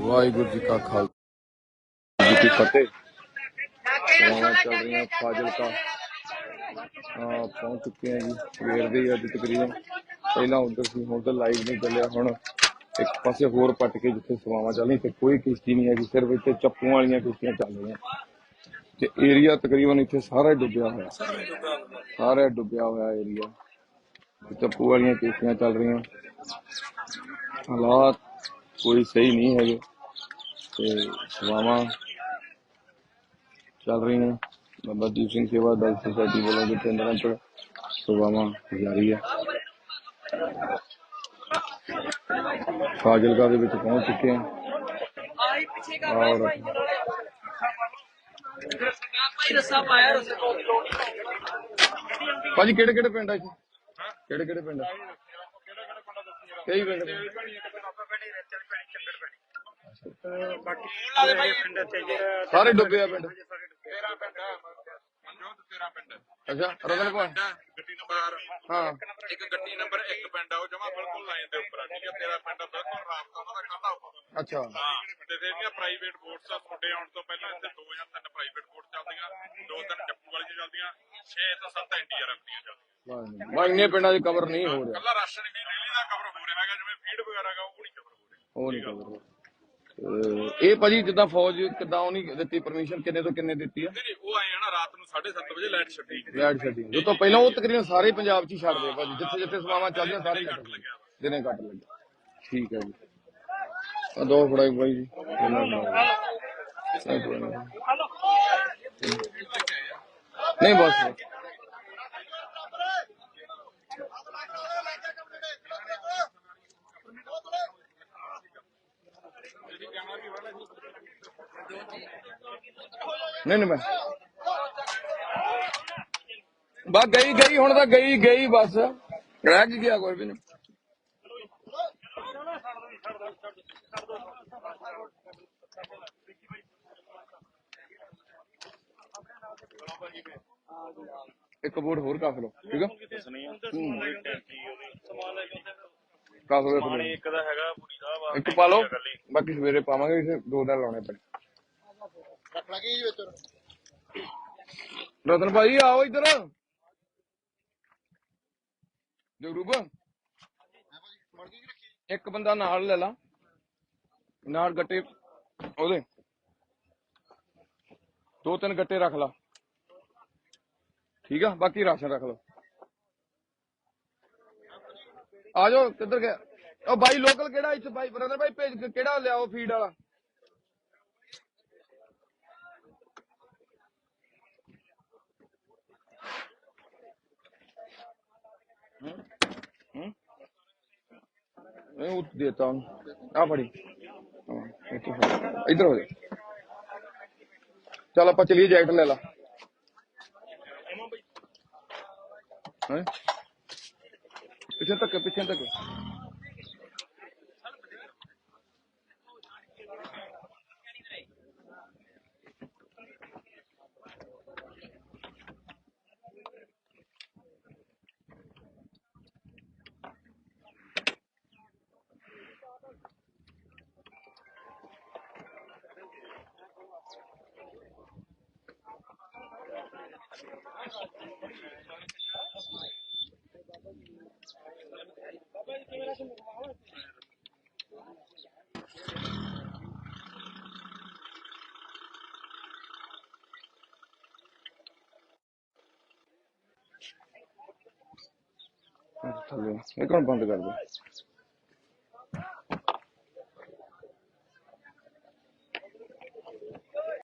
ਵਾਹਿਗੁਰੂ ਜੀ ਕਾ ਖਾਲਸਾ। ਜੀ ਕੀ ਫਤਿਹ। ਸੇਵਾਵਾਂ ਚੱਲ ਰਹੀਆਂ ਫਾਜ਼ਿਲਕਾ। ਆ ਪਹੁੰਚ ਚੁੱਕੇ ਆ ਜੀ। ਸਵੇਰ ਦੇ ਹੀ ਅੱਜ ਤਕਰੀਬਨ। ਪਹਿਲਾਂ ਉਧਰ ਸੀ ਹੁਣ ਤਾਂ ਲਾਈਵ ਨਹੀਂ ਚੱਲਿਆ। ਹੁਣ ਇੱਕ ਪਾਸੇ ਹੋਰ ਪੱਟ ਕੇ ਜਿੱਥੇ ਸੇਵਾਵਾਂ ਚੱਲ ਰਹੀਆਂ ਤੇ ਕੋਈ ਕਿਸ਼ਤੀ ਨਹੀਂ ਹੈਗੀ। ਸਿਰਫ ਇੱਥੇ ਚੱਪੂਆਂ ਵਾਲੀਆਂ ਕਿਸ਼ਤੀਆਂ ਚੱਲ ਰਹੀਆਂ। ਤੇ ਏਰੀਆ ਤਕਰੀਬਨ ਇੱਥੇ ਸਾਰਾ ਹੀ ਡੁੱਬਿਆ ਹੋਇਆ ਸਾਰਾ ਹੀ ਡੁੱਬਿਆ ਹੋਇਆ ਏਰੀਆ ਚੱਪੂ ਵਾਲੀਆਂ ਕਿਸ਼ਤੀਆਂ ਚੱਲ ਰਹੀਆਂ ਹਾਲਾਤ ਕੋਈ ਸਹੀ ਨਹੀਂ ਹੈਗੇ ਤੇ ਸੇਵਾਵਾਂ ਚੱਲ ਰਹੀਆਂ ਬਾਬਾ ਦੀਪ ਸਿੰਘ ਸੇਵਾ ਦਲ ਸੁਸਾਇਟੀ ਵੱਲੋਂ ਜਿੱਥੇ ਨਿਰੰਤਰ ਸੇਵਾਵਾਂ ਜਾਰੀ ਹੈ ਫਾਜ਼ਿਲਕਾ ਦੇ ਵਿੱਚ ਪਹੁੰਚ ਚੁੱਕੇ ਹਾਂ ਔਰ ਭਾਜੀ ਕਿਹੜੇ ਕਿਹੜੇ ਪਿੰਡ ਆ ਇੱਥੇ ਕਿਹੜੇ ਕਿਹੜੇ ਪਿੰਡ ਆ? ਕਈ ਪਿੰਡ ਸਾਰੇ ਡੁੱਬੇ ਆ ਪਿੰਡ। 13 ਪਿੰਡ ਮਨਜੋਤ 13 ਪਿੰਡ ਅੱਛਾ ਰਤਨਪੁਰ ਗੱਡੀ ਨੰਬਰ ਹਾਂ। ਇੱਕ ਗੱਡੀ ਨੰਬਰ 1 ਪਿੰਡ ਆ ਉਹ ਜਮਾ ਬਿਲਕੁਲ ਲਾਈਨ ਦੇ ਉੱਪਰ ਆ ਠੀਕ ਹੈ ਤੇਰਾ ਪਿੰਡ ਬਿਲਕੁਲ ਰਾਬਤਾ ਉਹਨਾਂ ਦਾ ਕਾਹਦਾ ਉੱਪਰ। ਅੱਛਾ। ਤੇ ਜਿਹੜੀਆਂ ਪ੍ਰਾਈਵੇਟ ਬੋਟਸ ਆ ਤੁਹਾਡੇ ਆਉਣ ਤੋਂ ਪਹਿਲਾਂ ਇੱਥੇ ਦੋ ਜਾਂ ਤਿੰਨ ਪ੍ਰਾਈਵੇਟ ਬੋਟ ਚੱਲਦੀਆਂ ਦੋ ਤਿੰਨ ਚੱਪੂ ਵਾਲੀਆਂ ਚੱਲਦੀਆਂ 6 ਤੋਂ 7 ਐਨਡੀਆਰਐਫ ਦੀਆਂ ਚੱਲਦੀਆਂ। ਬਾ ਇੰਨੇ ਪਿੰਡਾਂ 'ਚ ਕਵਰ ਨਹੀਂ ਹੋ ਰਿਹਾ। ਕੱਲਾ ਰਾਸ਼ਨ ਵੀ ਰੇਲੀ ਦਾ ਕਵਰ ਹੋ ਰਿਹਾ ਹੈਗਾ ਜਿਵੇਂ ਫੀਡ ਵਗੈਰਾ ਹੈਗਾ ਉਹ ਨਹੀਂ ਕਵਰ ਹੋ ਰਿਹਾ। ਉਹ ਨਹੀਂ ਕਵਰ ਹੋ ਇਹ ਭਾਜੀ ਜਿੱਦਾਂ ਫੌਜ ਕਿੱਦਾਂ ਉਹਨੀ ਦਿੱਤੀ ਪਰਮਿਸ਼ਨ ਕਿੰਨੇ ਤੋਂ ਕਿੰਨੇ ਦਿੱਤੀ ਆ? ਨਹੀਂ ਨਹੀਂ ਉਹ ਆਏ ਆ ਨਾ ਰਾਤ ਨੂੰ 7:30 ਵਜੇ ਲਾਈਟ ਛੱਡੀ। ਲੈਟ ਛੱਡੀ। ਉਹ ਤੋਂ ਪਹਿਲਾਂ ਉਹ ਤਕਰੀਬਨ ਸਾਰੇ ਪੰਜਾਬ 'ਚ ਹੀ ਛੱਡਦੇ ਭਾਜੀ ਜਿੱਥੇ ਜਿੱਥੇ ਸਮਾਵਾਂ ਚੱਲਦੀਆਂ ਸਾਰੇ ਵਾ। ਦਿਨੇ ਕੱਟ ਲੱਗਿਆ ਠੀਕ ਹੈ ਜੀ। ਆ ਦੋ ਫੜਾਈ ਬਾਈ ਜੀ। ਨਹੀਂ ਬਸ। ਨਹੀਂ ਨਹੀਂ ਮੈਂ ਬਸ ਗਈ ਗਈ, ਹੁਣ ਤਾਂ ਗਈ ਗਈ ਬਸ। ਰਹਿ ਗਿਆ ਕੋਈ ਵੀ ਨਹੀਂ। ਇੱਕ ਬੋਟ ਹੋਰ ਕੱਸ ਲਓ ਠੀਕ ਆ? ਹੂੰ। ਕੱਸ ਲਓ ਇੱਕ ਦਾ ਹੈਗਾ ਪੂਰੀ ਸਾਹਿਬ ਇੱਕ ਪਾ ਲਓ ਬਾਕੀ ਸਵੇਰੇ ਪਾਵਾਂਗੇ ਇਸੇ ਦੋ ਦਿਨ ਲਾਉਣੇ ਪੈਣੇ। ਰਤਨ ਭਾਈ ਆਓ ਇੱਧਰ। ਜਗਰੂਪ। ਇੱਕ ਬੰਦਾ ਨਾਲ ਲੈ ਲਾ। ਨਾਲ ਗੱਟੇ ਉਹਦੇ। ਦੋ ਤਿੰਨ ਗੱਟੇ ਰੱਖ ਲਾ। ਠੀਕ ਆ, ਬਾਕੀ ਰਾਸ਼ਨ ਰੱਖ ਲਓ। ਆ ਜਾਓ, ਕਿੱਧਰ ਗਿਆ? ਉਹ ਬਾਈ ਲੋਕਲ ਕਿਹੜਾ ਇੱਥੇ? ਬਾਈ ਬ੍ਰਦਰ ਬਾਈ, ਭੇਜ ਕਿਹੜਾ ਲਿਆਓ ਫੀਡ ਵਾਲਾ? ਹੂੰ? ਹੂੰ? ਨਹੀਂ ਉਹ ਦੇਤਾ ਹੂੰ ਆ ਫੜੀ। ਹਾਂ, ਇੱਥੇ ਫੜ। ਇੱਧਰ ਹੋ ਜਾ। ਚੱਲ ਆਪਾਂ ਚਲੀਏ ਜੈਕਟ ਲੈ ਲਾ ਹੈ ਪਿੱਛੇ Tabii. Ne kadar bandı galiba?